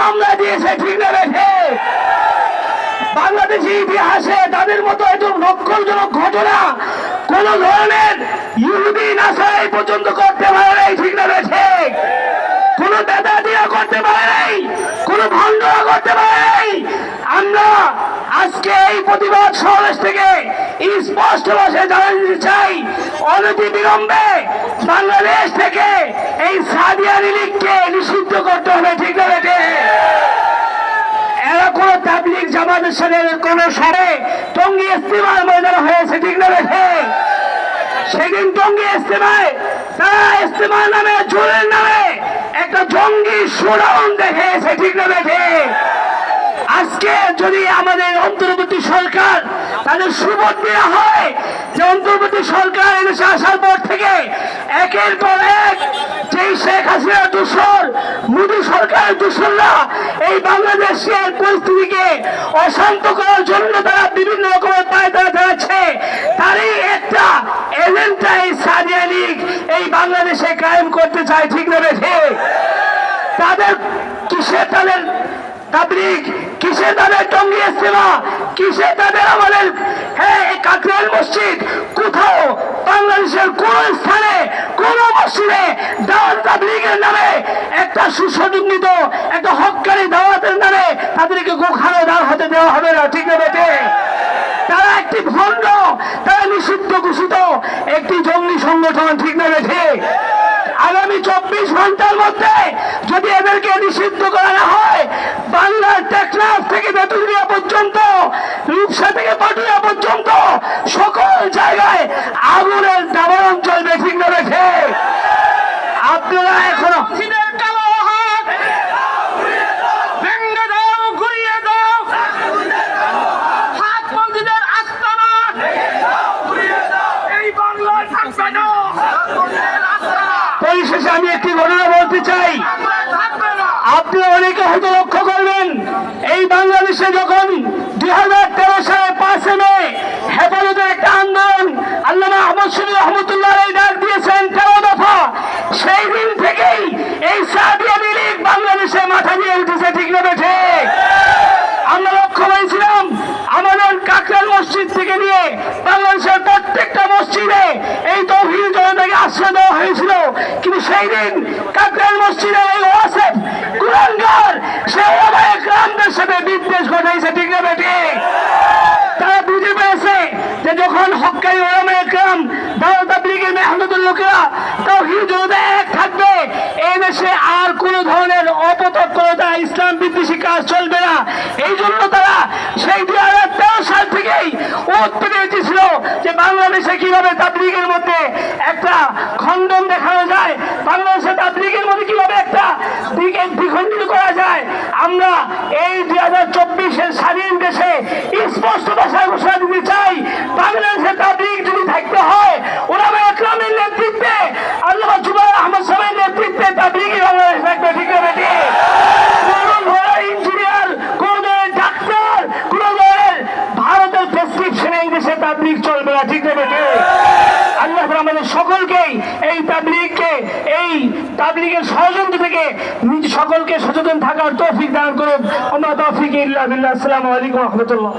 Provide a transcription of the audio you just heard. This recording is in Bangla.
মামলা দিয়েছে, ঠিক রেখে? বাংলাদেশি ইতিহাসে তাদের মতো এত নক্ষলজনক ঘটনা কোন ধরনের ইহুদি নাসা এই পর্যন্ত করতে পারে নাই, ঠিক না রেখে? কোন বেদাদিরা করতে পারে নাই, কোন ভণ্ডরা করতে পারে নাই। আমরা আজকে এই প্রতিবাদ সমাবেশ থেকে স্পষ্ট ভাষায় জানাতে দিতে চাই অনতি বিলম্বে বাংলাদেশ থেকে এই সাদিয়া রিলিককে নিষিদ্ধ করতে হবে, ঠিক না বেটে এরা কোন জঙ্গি দেখেছে ঠিক না আজকে যদি আমাদের অন্তর্বর্তী সরকার তাদের দেওয়া হয়, যে অন্তর্বর্তী সরকার এদেশে আসার পর থেকে একের পর এক যেই শেখ হাসিনা দূষণ, মোদী সরকারের দূষণরা এই বাংলাদেশের পরিস্থিতিকে অশান্ত করার জন্য তারা বিভিন্ন রকমের পায়ে তারা ধরেছে তারই একটা এজেন্টটা এই সাদিয়া লীগ এই বাংলাদেশে কায়েম করতে চায়, ঠিক না বেঠে তাদের কিসের তাদের তাবলিগ কিসে তাদের টঙ্গি ইস্তেমা কিসে তাদের আমাদের হ্যাঁ কাকরাইল মসজিদ? কোথাও বাংলাদেশের কোন স্থানে, কোন মসজিদে দাওয়াত তাবলিগের নামে একটা সুসংগঠিত একটা হকারি দাওয়াতের নামে তাদেরকে গোখানো দাঁড় হতে দেওয়া হবে না, ঠিক না বেটে তারা একটি ভণ্ড, তারা নিষিদ্ধ ঘোষিত একটি জঙ্গি সংগঠন, ঠিক না বেঠে? ঘণ্টার মধ্যে যদি এদেরকে নিষিদ্ধ করা না হয় বাংলার টেকনাফ থেকে বেতুলিয়া পর্যন্ত রূপসা থেকে পাটুয়া পর্যন্ত সকল জায়গায় আগুনের দাবারণ চলবে ঠিক না বেঠে আপনারা এখনও সিদের পরিশেষে আমি একটি ঘটনা বলতে চাই। আপনি অনেকে হয়তো লক্ষ্য করবেন, এই বাংলাদেশে যখন দুই হাজার তেরো সালে পাঁচে মে হেফাজতের একটা আন্দোলন আল্লামা আহমদ শরীফ রহমতুল্লাহ ডাক দিয়েছেন তেরো দফা, সেই দিন থেকেই এই সাদিয়া লীগ বাংলাদেশে মাথা দিয়ে উঠেছে, ঠিক না বেঠে আমরা লক্ষ্য করেছিলাম, আমাদের কাকরাল মসজিদ থেকে নিয়ে বাংলাদেশের প্রত্যেকটা মসজিদে এই তৌহিদ জনতাকে আশ্রয় দেওয়া হয়েছিল। সেই দিন কাকরাল মসজিদে এই ওয়াসেফ কুরানগার সে ওলামায়ে গ্রামদের সাথে বিদ্বেষ ঘটাইছে, ঠিক না বেটি? তারা বুঝে পেয়েছে যে যখন হকাই ওলামায়ে গ্রাম দাওয়াত তাবলীগের মেহনতের লোকেরা তৌহিদ জনতা এক থাকবে, এই দেশে আর কোন ধরনের অপতৎপরতা, ইসলাম বিদ্বেষী কাজ চলবে না। এই জন্য তারা সেই দুই হাজার তেরো সাল থেকেই উৎপেতে এসেছিল যে বাংলাদেশে কীভাবে তাবলিগের মধ্যে একটা খণ্ডন দেখানো যায় বাংলাদেশে তাবলিগের মধ্যে কীভাবে একটা দিকে দ্বিখণ্ডিত করা যায়। আমরা এই দুই হাজার চব্বিশের স্বাধীন দেশে স্পষ্ট ভাষায় ঘোষণা দিতে চাই বাংলাদেশে তাবলিগ যদি থাকতে হয় ওনারা একরামের নেতৃত্বে আল্লাহ জুবাই আহমদ নেতৃত্বে বাংলাদেশ থাকবে, ঠিক আল্লাহ আমাদের এই তাবলিগকে, এই তাবলিগের ষড়যন্ত্র থেকে সকলকে সচেতন থাকার তৌফিক দান করুন। আমরা তৌফিক ইল্লা বিল্লাহ। আসসালামু আলাইকুম রহমতুল্লাহ।